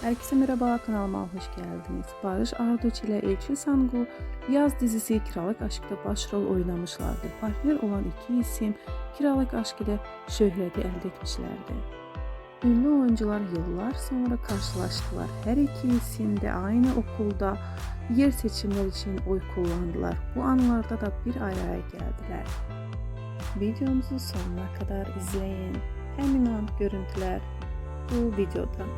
Herkese merhaba kanalıma hoş geldiniz. Barış Arduç ile Elçin Sangu yaz dizisi Kiralık Aşk'ta başrol oynamışlardı. Partner olan iki isim Kiralık Aşk ile şöhreti elde etmişlerdi. Ünlü oyuncular yıllar sonra karşılaştılar. Her iki isim de aynı okulda yer seçimler için oy kullandılar. Bu anlarda da bir araya geldiler. Videomuzu sonuna kadar izleyin. Hemen görüntüler bu videodan.